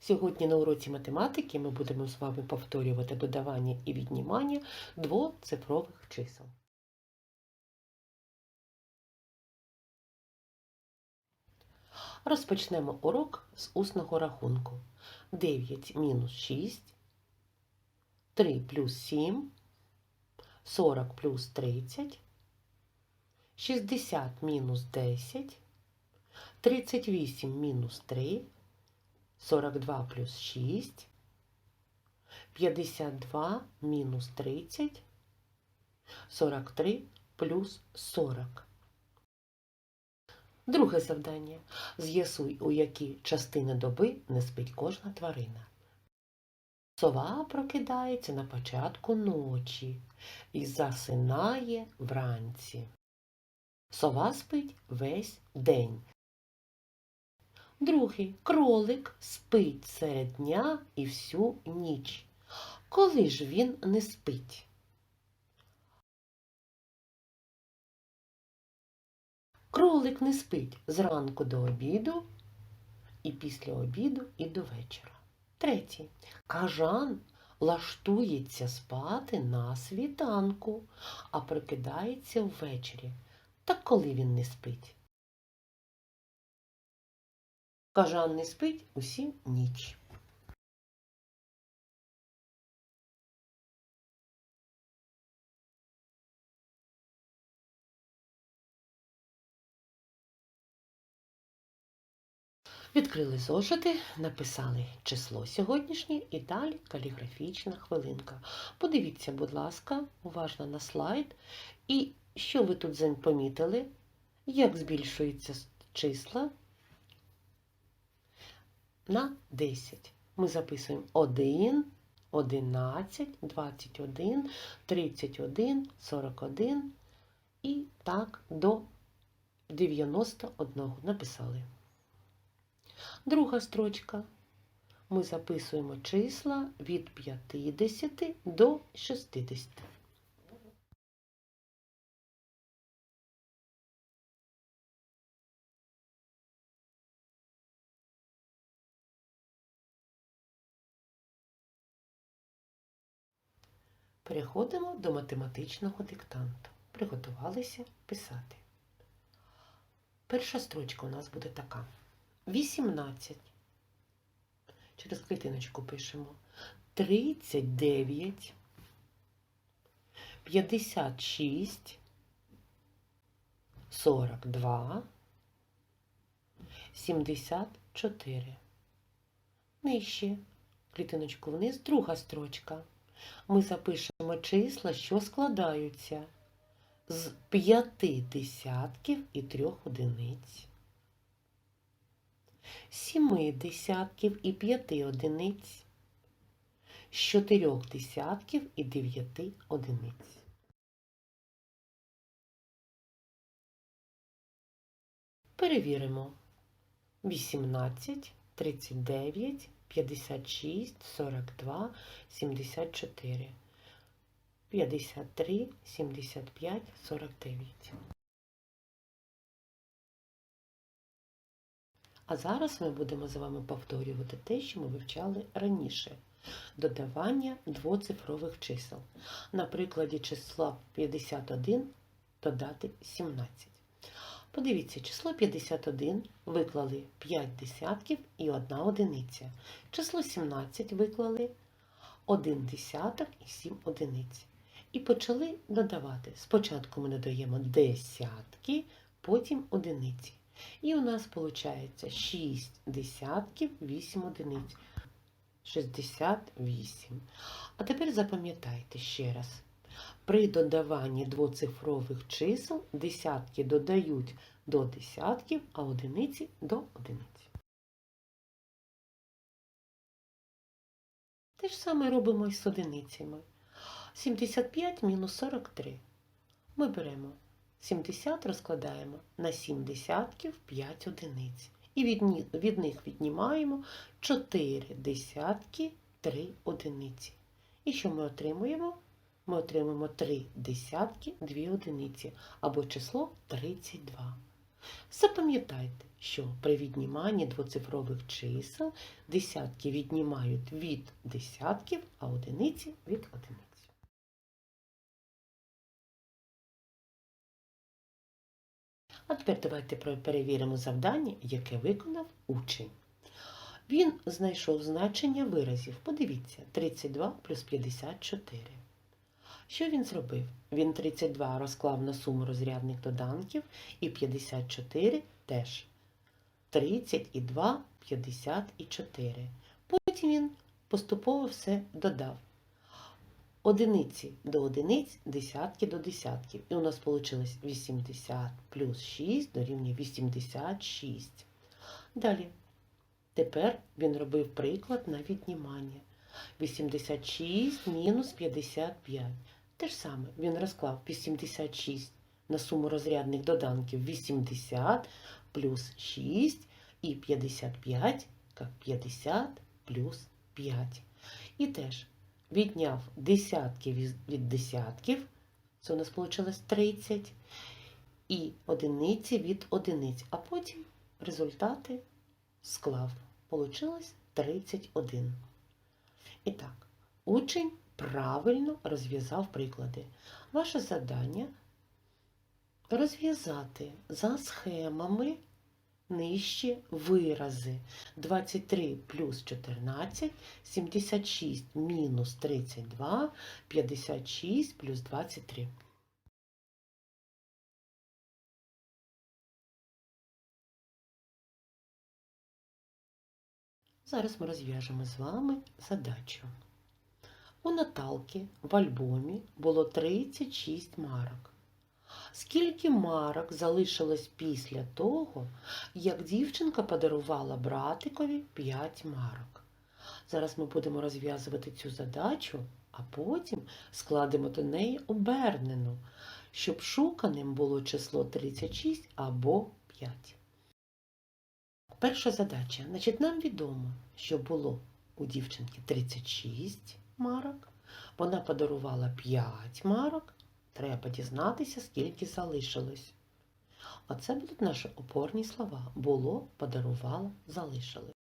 Сьогодні на уроці математики ми будемо з вами повторювати додавання і віднімання двоцифрових чисел. Розпочнемо урок з усного рахунку. 9 мінус 6, 3 плюс 7, 40 плюс 30, 60 мінус 10, 38 мінус 3, 42 плюс 6, 52 мінус 30, 43 плюс 40. Друге завдання. З'ясуй, у які частини доби не спить кожна тварина. Сова прокидається на початку ночі і засинає вранці. Сова спить весь день. Другий кролик спить серед дня і всю ніч. Коли ж він не спить? Кролик не спить зранку до обіду і після обіду і до вечора. Третій. Кажан лаштується спати на світанку, а прокидається ввечері. Так коли він не спить? Кажан не спить усі ніч. Відкрили зошити, написали число сьогоднішнє і далі каліграфічна хвилинка. Подивіться, будь ласка, уважно на слайд. І що ви тут помітили? Як збільшуються числа на 10. Ми записуємо 1, 11, 21, 31, 41 і так до 91 написали. Друга строчка. Ми записуємо числа від 50 до 60. Переходимо до математичного диктанту. Приготувалися писати. Перша строчка у нас буде така. 18. Через клітиночку пишемо 39, 56, 42, 74. Нижче клітиночку вниз, друга строчка. Ми запишемо числа, що складаються з п'яти десятків і трьох одиниць. Сіми десятків і п'яти одиниць, з чотирьох десятків і дев'яти одиниць. Перевіримо. 18, 39, 56, 42, 74, 53, 75, 49. А зараз ми будемо з вами повторювати те, що ми вивчали раніше. Додавання двоцифрових чисел. На прикладі числа 51 додати 17. Подивіться, число 51 виклали 5 десятків і 1 одиниця. Число 17 виклали 1 десяток і 7 одиниць. І почали додавати. Спочатку ми додаємо десятки, потім одиниці. І у нас виходить 6 десятків, 8 одиниць. 68. А тепер запам'ятайте ще раз. При додаванні двоцифрових чисел десятки додають до десятків, а одиниці до одиниць. Те ж саме робимо і з одиницями. 75 мінус 43. Ми беремо 70 розкладаємо на 7 десятків 5 одиниць. І від, від них віднімаємо 4 десятки 3 одиниці. І що ми отримуємо? Ми отримуємо 3 десятки 2 одиниці або число 32. Запам'ятайте, що при відніманні двоцифрових чисел десятки віднімають від десятків, а одиниці від одиниць. А тепер давайте перевіримо завдання, яке виконав учень. Він знайшов значення виразів. Подивіться, 32 плюс 54. Що він зробив? Він 32 розклав на суму розрядних доданків і 54 теж. 30 і 2 – 54. Потім він поступово все додав. Одиниці до одиниць, десятки до десятків. І у нас вийшло 80 плюс 6 дорівнює 86. Далі. Тепер він робив приклад на віднімання. 86 мінус 55. Те ж саме він розклав 86 на суму розрядних доданків 80 плюс 6 і 55 як 50 плюс 5. І теж відняв десятки від- десятків, це у нас вийшло 30, і одиниці від одиниць, а потім результати склав. Получилось 31. І так, учень правильно розв'язав приклади. Ваше завдання розв'язати за схемами нижче вирази. 23 плюс 14, 76 мінус 32, 56 плюс 23. Зараз ми розв'яжемо з вами задачу. У Наталки в альбомі було 36 марок. Скільки марок залишилось після того, як дівчинка подарувала братикові 5 марок? Зараз ми будемо розв'язувати цю задачу, а потім складемо до неї обернену, щоб шуканим було число 36 або 5. Перша задача. Значить, нам відомо, що було у дівчинки 36 марок. Вона подарувала 5 марок. Треба дізнатися, скільки залишилось. Оце будуть наші опорні слова. Було, подарувала, залишили.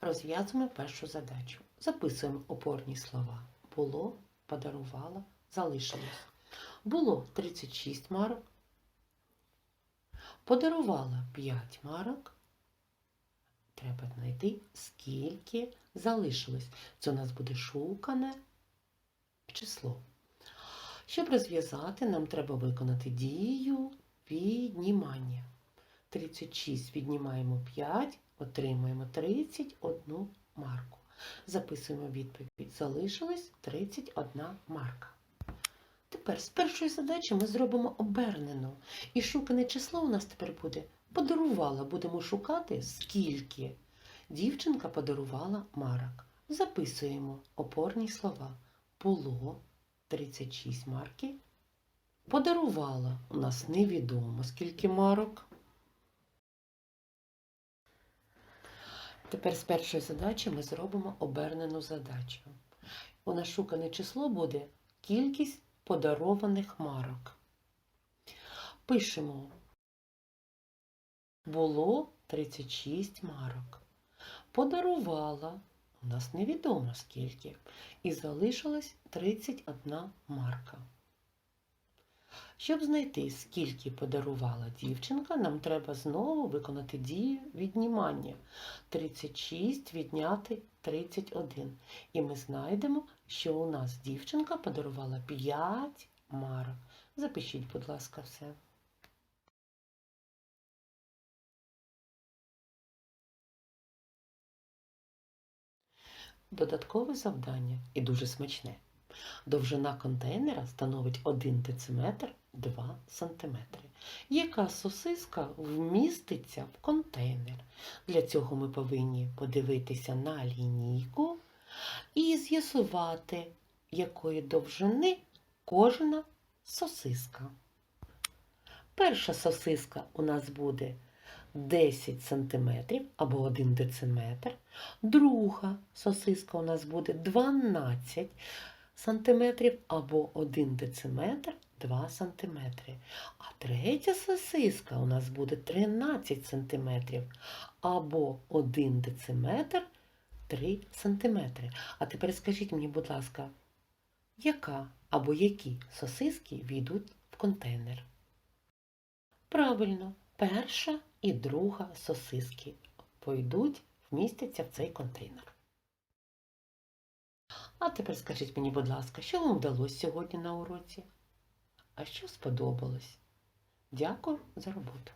Розв'язуємо першу задачу. Записуємо опорні слова. Було, подарувала, залишилось. Було 36 марок. Подарувала 5 марок. Треба знайти, скільки залишилось. Це у нас буде шукане число. Щоб розв'язати, нам треба виконати дію віднімання. 36 віднімаємо 5, отримуємо 31 марку. Записуємо відповідь. Залишилось 31 марка. Тепер з першої задачі ми зробимо обернену. І шукане число у нас тепер буде подарувала. Будемо шукати, скільки дівчинка подарувала марок. Записуємо опорні слова. Було 36 марки. Подарувала у нас невідомо скільки марок. Тепер з першої задачі ми зробимо обернену задачу. У нас шукане число буде кількість подарованих марок. Пишемо. Було 36 марок. Подарувала, у нас невідомо скільки, і залишилось 31 марка. Щоб знайти, скільки подарувала дівчинка, нам треба знову виконати дію віднімання. 36 відняти 31. І ми знайдемо, що у нас дівчинка подарувала 5 марок. Запишіть, будь ласка, все. Додаткове завдання і дуже смачне. Довжина контейнера становить 1 дециметр 2 см. Яка сосиска вміститься в контейнер? Для цього ми повинні подивитися на лінійку з'ясувати, якої довжини кожна сосиска. Перша сосиска у нас буде 10 см або 1 дециметр. Друга сосиска у нас буде 12 см або 1 дециметр 2 см. А третя сосиска у нас буде 13 см або 1 дециметр 3 см. А тепер скажіть мені, будь ласка, яка або які сосиски війдуть в контейнер? Правильно, перша і друга сосиски пойдуть, вмістяться в цей контейнер. А тепер скажіть мені, будь ласка, що вам вдалося сьогодні на уроці? А що сподобалось? Дякую за роботу.